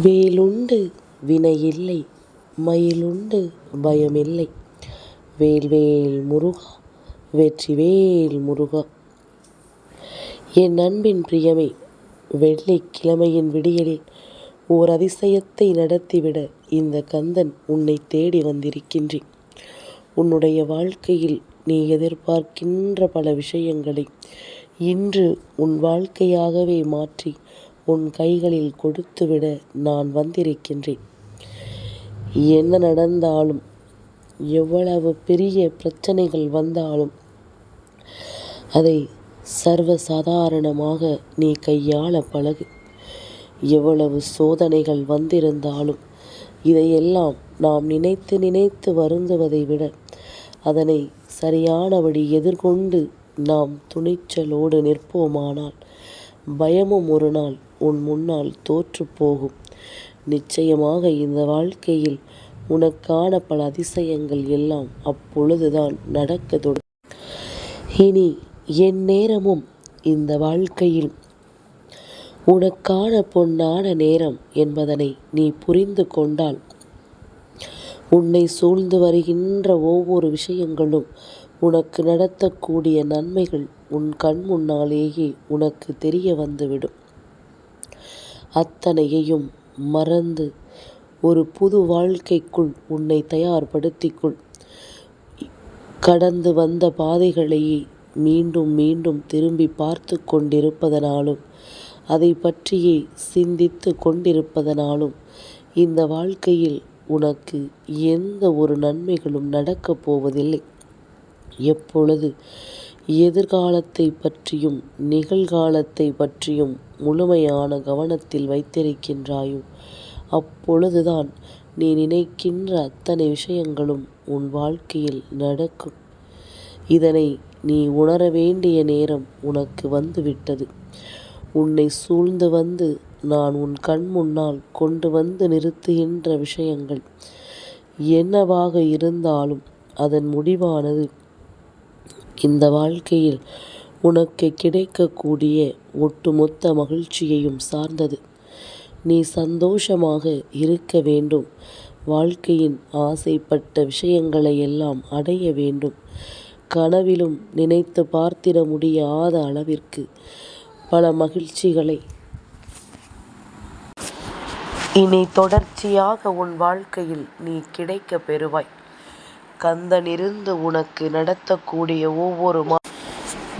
வேலுண்டு வினையில்லை மயிலுண்டு பயமில்லை. வேல்வேல் முருகா வெற்றிவேல் முருகா. என் அன்பின் பிரியமே வெள்ளிக்கிழமையின் விடியலில் ஓர் அதிசயத்தை நடத்திவிட இந்த கந்தன் உன்னை தேடி வந்திருக்கின்றேன். உன்னுடைய வாழ்க்கையில் நீ எதிர்பார்க்கின்ற பல விஷயங்களை இன்று உன் வாழ்க்கையாகவே மாற்றி உன் கைகளில் கொடுத்துவிட நான் வந்திருக்கின்றேன். என்ன நடந்தாலும் எவ்வளவு பெரிய பிரச்சனைகள் வந்தாலும் அதை சர்வ சாதாரணமாக நீ கையாள பழகு. எவ்வளவு சோதனைகள் வந்திருந்தாலும் இதையெல்லாம் நாம் நினைத்து நினைத்து வருந்துவதை விட அதனை சரியானபடி எதிர்கொண்டு நாம் துணிச்சலோடு நிற்போமானால் பயமும் ஒரு நாள் உன் முன்னால் தோற்றுப் போகும். நிச்சயமாக இந்த வாழ்க்கையில் உனக்கான பல அதிசயங்கள் எல்லாம் அப்பொழுதுதான் நடக்க தொடங்கும். இனி என் நேரமும் இந்த வாழ்க்கையில் உனக்கான பொன்னான நேரம் என்பதனை நீ புரிந்து கொண்டால் உன்னை சூழ்ந்து வருகின்ற ஒவ்வொரு விஷயங்களும் உனக்கு நடத்தக்கூடிய நன்மைகள் உன் கண் முன்னாலேயே உனக்கு தெரிய வந்துவிடும். அத்தனையையும் மறந்து ஒரு புது வாழ்க்கைக்குள் உன்னை தயார்படுத்திக்கொள். கடந்து வந்த பாதைகளையே மீண்டும் மீண்டும் திரும்பி பார்த்து கொண்டிருப்பதனாலும் அதை பற்றியே சிந்தித்து கொண்டிருப்பதனாலும் இந்த வாழ்க்கையில் உனக்கு எந்த ஒரு நன்மைகளும் நடக்கப் போவதில்லை. எப்பொழுது எதிர்காலத்தை பற்றியும் நிகழ்காலத்தை பற்றியும் முழுமையான கவனத்தில் வைத்திருக்கின்றாயோ? அப்பொழுதுதான் நீ நினைக்கின்ற அத்தனை விஷயங்களும் உன் வாழ்க்கையில் நடக்கும். இதனை நீ உணர வேண்டிய நேரம் உனக்கு வந்துவிட்டது. உன்னை சூழ்ந்து வந்து நான் உன் கண் முன்னால் கொண்டு வந்து நிறுத்துகின்ற விஷயங்கள் என்னவாக இருந்தாலும் அதன் முடிவானது இந்த வாழ்க்கையில் உனக்கு கிடைக்கக்கூடிய ஒட்டுமொத்த மகிழ்ச்சியையும் சார்ந்தது. நீ சந்தோஷமாக இருக்க வேண்டும். வாழ்க்கையின் ஆசைப்பட்ட விஷயங்களை எல்லாம் அடைய வேண்டும். கனவிலும் நினைத்து பார்த்திட முடியாத அளவிற்கு பல மகிழ்ச்சிகளை. இனி தொடர்ச்சியாக உன் வாழ்க்கையில் நீ கிடைக்கப் பெறுவாய். கந்தனிருந்து உனக்கு நடத்தக்கூடிய ஒவ்வொரு மா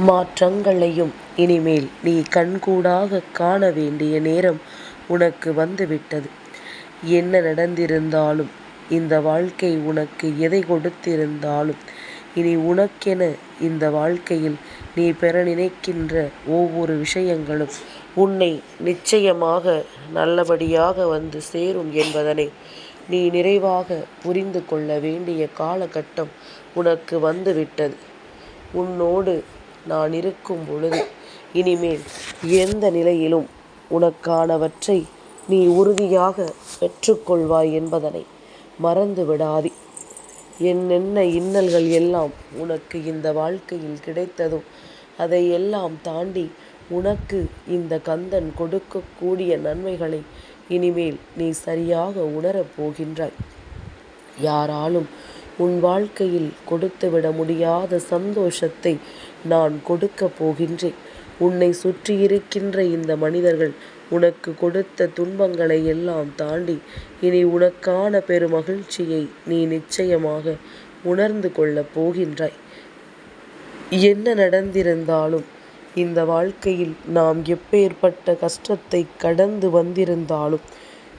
மாற்றங்களையும் இனிமேல் நீ கண்கூடாக காண வேண்டிய நேரம் உனக்கு வந்துவிட்டது. என்ன நடந்திருந்தாலும் இந்த வாழ்க்கை உனக்கு எதை கொடுத்திருந்தாலும் இனி உனக்கென இந்த வாழ்க்கையில் நீ பெற நினைக்கின்ற ஒவ்வொரு விஷயங்களும் உன்னை நிச்சயமாக நல்லபடியாக வந்து சேரும் என்பதனை நீ நிறைவாக புரிந்து கொள்ள வேண்டிய காலகட்டம் உனக்கு வந்துவிட்டது. உன்னோடு நான் இருக்கும் பொழுது இனிமேல் எந்த நிலையிலும் உனக்கானவற்றை நீ உறுதியாக பெற்றுக்கொள்வாய் என்பதனை மறந்து விடாதே. என்னென்ன இன்னல்கள் எல்லாம் உனக்கு இந்த வாழ்க்கையில் கிடைத்ததோ அதையெல்லாம் தாண்டி உனக்கு இந்த கந்தன் கொடுக்கக்கூடிய நன்மைகளை இனிமேல் நீ சரியாக உணரப் போகின்றாய். யாராலும் உன் வாழ்க்கையில் கொடுத்துவிட முடியாத சந்தோஷத்தை நான் கொடுக்கப் போகின்றேன். உன்னை சுற்றியிருக்கின்ற இந்த மனிதர்கள் உனக்கு கொடுத்த துன்பங்களை எல்லாம் தாண்டி இனி உனக்கான பெருமகிழ்ச்சியை நீ நிச்சயமாக உணர்ந்து கொள்ளப் போகின்றாய். என்ன நடந்திருந்தாலும் இந்த வாழ்க்கையில் நாம் எப்பேற்பட்ட கஷ்டத்தை கடந்து வந்திருந்தாலும்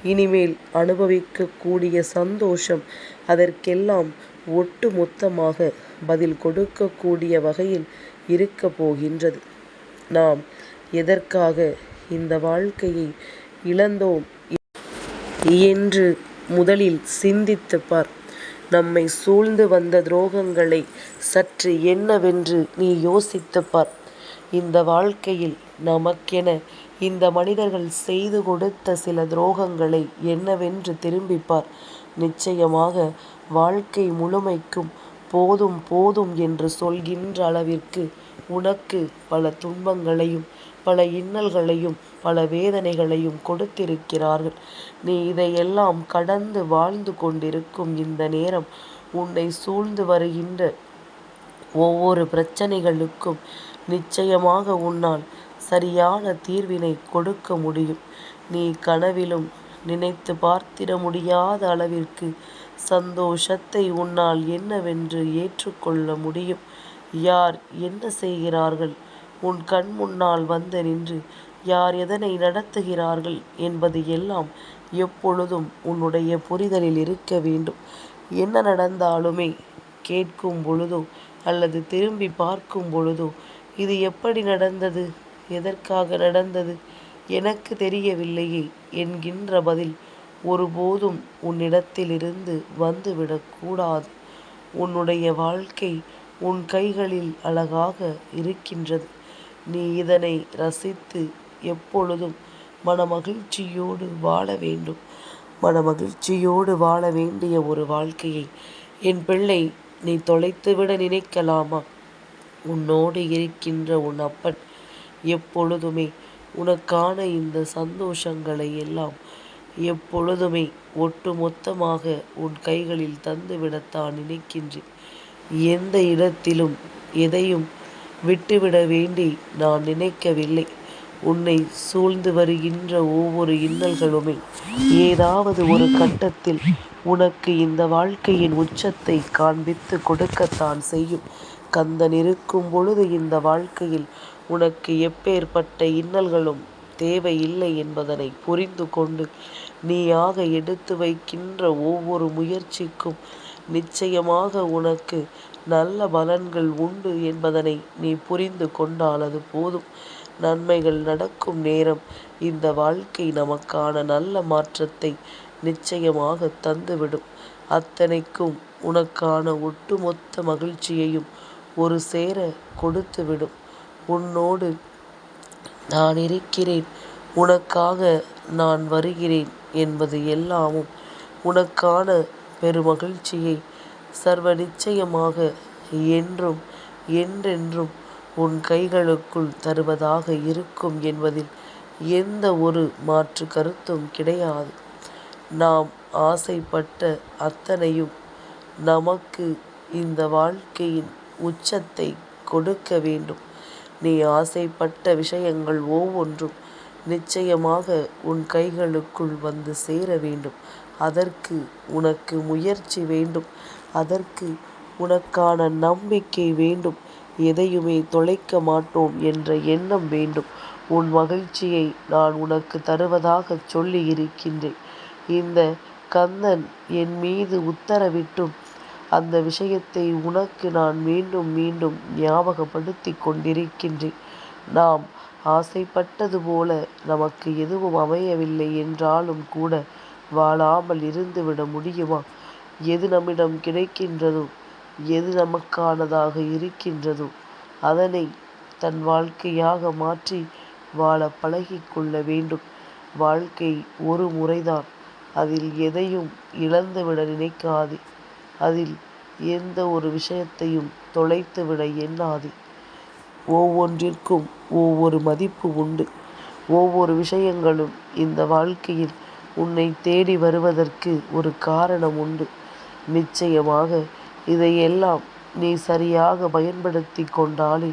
இனிமேல் அனுபவிக்கக்கூடிய சந்தோஷம் அதற்கெல்லாம் ஒட்டு மொத்தமாக பதில் கொடுக்கக்கூடிய வகையில் இருக்கப் போகின்றது. நாம் எதற்காக இந்த வாழ்க்கையை இழந்தோம் என்று முதலில் சிந்தித்து பார். நம்மை சூழ்ந்து வந்த துரோகங்களை சற்று என்னவென்று நீ யோசித்து பார். இந்த வாழ்க்கையில் நமக்கென இந்த மனிதர்கள் செய்து கொடுத்த சில துரோகங்களை என்னவென்று திரும்பிப்பார் நிச்சயமாக வாழ்க்கை முழுமைக்கும் போதும் போதும் என்று சொல்கின்ற அளவிற்கு உனக்கு பல துன்பங்களையும் பல இன்னல்களையும் பல வேதனைகளையும் கொடுத்திருக்கிறார்கள். நீ இதையெல்லாம் கடந்து வாழ்ந்து கொண்டிருக்கும் இந்த நேரம் உன்னை சூழ்ந்து வருகின்ற ஒவ்வொரு பிரச்சனைகளுக்கும் நிச்சயமாக உன்னால் சரியான தீர்வினை கொடுக்க முடியும். நீ கனவிலும் நினைத்து பார்த்திட முடியாத அளவிற்கு சந்தோஷத்தை உன்னால் என்னவென்று ஏற்றுக்கொள்ள முடியும். யார் என்ன செய்கிறார்கள் உன் கண் முன்னால் வந்து நின்று யார் எதனை நடத்துகிறார்கள் என்பது எல்லாம் எப்பொழுதும் உன்னுடைய புரிதலில் இருக்க வேண்டும். என்ன நடந்தாலுமே கேட்கும் பொழுதோ அல்லது திரும்பி பார்க்கும் பொழுதோ இது எப்படி நடந்தது எதற்காக நடந்தது எனக்கு தெரியவில்லையே என்கின்ற பதில் ஒருபோதும் உன்னிடத்திலிருந்து வந்துவிடக்கூடாது உன்னுடைய வாழ்க்கை உன் கைகளில் அழகாக இருக்கின்றது. நீ இதனை ரசித்து எப்பொழுதும் மனமகிழ்ச்சியோடு வாழ வேண்டும். மனமகிழ்ச்சியோடு வாழ வேண்டிய ஒரு வாழ்க்கையை என் பிள்ளை நீ தொலைத்துவிட நினைக்கலாமா? உன்னோடு இருக்கின்ற உன் அப்பன் எப்பொழுதுமே உனக்கான இந்த சந்தோஷங்களை எல்லாம் எப்பொழுதுமே ஒட்டுமொத்தமாக உன் கைகளில் தந்துவிடத்தான் நினைக்கின்றேன். எந்த இடத்திலும் எதையும் விட்டுவிட வேண்டி நான் நினைக்கவில்லை. உன்னை சூழ்ந்து வருகின்ற ஒவ்வொரு இன்னல்களுமே ஏதாவது ஒரு கட்டத்தில் உனக்கு இந்த வாழ்க்கையின் உச்சத்தை காண்பித்து கொடுக்கத்தான் செய்யும். கந்தன் இருக்கும் பொழுது இந்த வாழ்க்கையில் உனக்கு எப்பேற்பட்ட இன்னல்களும் தேவையில்லை என்பதனை புரிந்து கொண்டு நீயாக எடுத்து வைக்கின்ற ஒவ்வொரு முயற்சிக்கும் நிச்சயமாக உனக்கு நல்ல பலன்கள் உண்டு என்பதனை நீ புரிந்து கொண்டால் அது போதும். நன்மைகள் நடக்கும் நேரம் இந்த வாழ்க்கை நமக்கான நல்ல மாற்றத்தை நிச்சயமாக தந்துவிடும். அத்தனைக்கும் உனக்கான ஒட்டுமொத்த மகிழ்ச்சியையும் ஒரு சேர கொடுத்துவிடும். உன்னோடு நான் இருக்கிறேன் உனக்காக நான் வருகிறேன் என்பது எல்லாமும் உனக்கான பெருமகிழ்ச்சியை சர்வ நிச்சயமாக என்றும் என்றென்றும் உன் கைகளுக்குள் தருவதாக இருக்கும் என்பதில் எந்த ஒரு மாற்று கருத்தும் கிடையாது. நாம் ஆசைப்பட்ட அத்தனையும் நமக்கு இந்த வாழ்க்கையின் உச்சத்தை கொடுக்க வேண்டும். நீ ஆசைப்பட்ட விஷயங்கள் ஒவ்வொன்றும் நிச்சயமாக உன் கைகளுக்குள் வந்து சேர வேண்டும். அதற்கு உனக்கு முயற்சி வேண்டும். அதற்கு உனக்கான நம்பிக்கை வேண்டும். எதையுமே தொலைக்க மாட்டோம் என்ற எண்ணம் வேண்டும். உன் மகிழ்ச்சியை நான் உனக்கு தருவதாகச் சொல்லி இருக்கின்றேன். இந்த கந்தன் என் மீது உத்தரவிட்டும் அந்த விஷயத்தை உனக்கு நான் மீண்டும் மீண்டும் ஞாபகப்படுத்திக் கொண்டிருக்கின்றேன். நாம் ஆசைப்பட்டது போல நமக்கு எதுவும் அமையவில்லை என்றாலும் கூட வாழாமல் இருந்துவிட முடியுமா? எது நம்மிடம் கிடைக்கின்றதோ எது நமக்கானதாக இருக்கின்றதோ அதனை தன் வாழ்க்கையாக மாற்றி வாழ பழகிக்கொள்ள வேண்டும். வாழ்க்கை ஒரு முறைதான். அதில் எதையும் இழந்துவிட நினைக்காதே. அதில் எந்த ஒரு விஷயத்தையும் தொலைத்துவிட எண்ணாதே. ஒவ்வொன்றிற்கும் ஒவ்வொரு மதிப்பு உண்டு. ஒவ்வொரு விஷயங்களும் இந்த வாழ்க்கையில் உன்னை தேடி வருவதற்கு ஒரு காரணம் உண்டு. நிச்சயமாக இதையெல்லாம் நீ சரியாக பயன்படுத்தி கொண்டாலே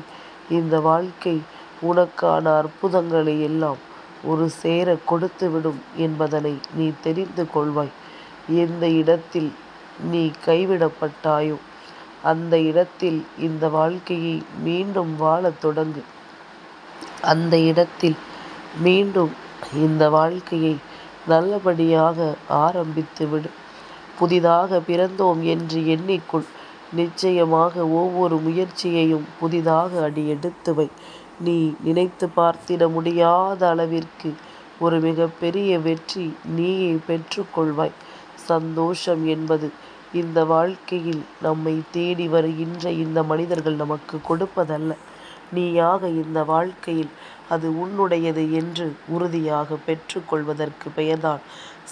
இந்த வாழ்க்கை உனக்கான அற்புதங்களை எல்லாம் ஒரு சேர கொடுத்துவிடும் என்பதனை நீ தெரிந்து கொள்வாய். எந்த இடத்தில் நீ கைவிடப்பட்டாயோ அந்த இடத்தில் இந்த வாழ்க்கையை மீண்டும் வாழத் தொடங்கு. அந்த இடத்தில் மீண்டும் இந்த வாழ்க்கையை நல்லபடியாக ஆரம்பித்து விடு. புதிதாக பிறந்தோம் என்று எண்ணிக்கொள். நிச்சயமாக ஒவ்வொரு முயற்சியையும் புதிதாக அடி எடுத்து வை. நீ நினைத்து பார்த்திட முடியாத அளவிற்கு ஒரு மிகப்பெரிய வெற்றி நீயே பெற்றுக்கொள்வாய் சந்தோஷம் என்பது இந்த வாழ்க்கையில் நம்மை தேடி வருகின்ற இந்த மனிதர்கள் நமக்கு கொடுப்பதல்ல. நீயாக இந்த வாழ்க்கையில் அது உன்னுடையது என்று உறுதியாக பெற்றுக்கொள்வதற்கு பெயர்தான்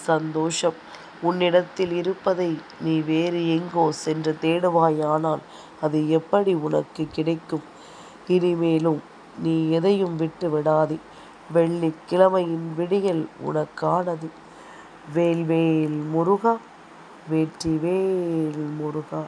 சந்தோஷம். உன்னிடத்தில் இருப்பதை நீ வேறு எங்கோ சென்று தேடுவாயானால் அது எப்படி உனக்கு கிடைக்கும்? இனிமேலும் நீ எதையும் விட்டு விடாதே. வெள்ளிக்கிழமையின் விடியல் உனக்கானது. வேல்வேல் முருகா வெற்றிவேல் முருகா.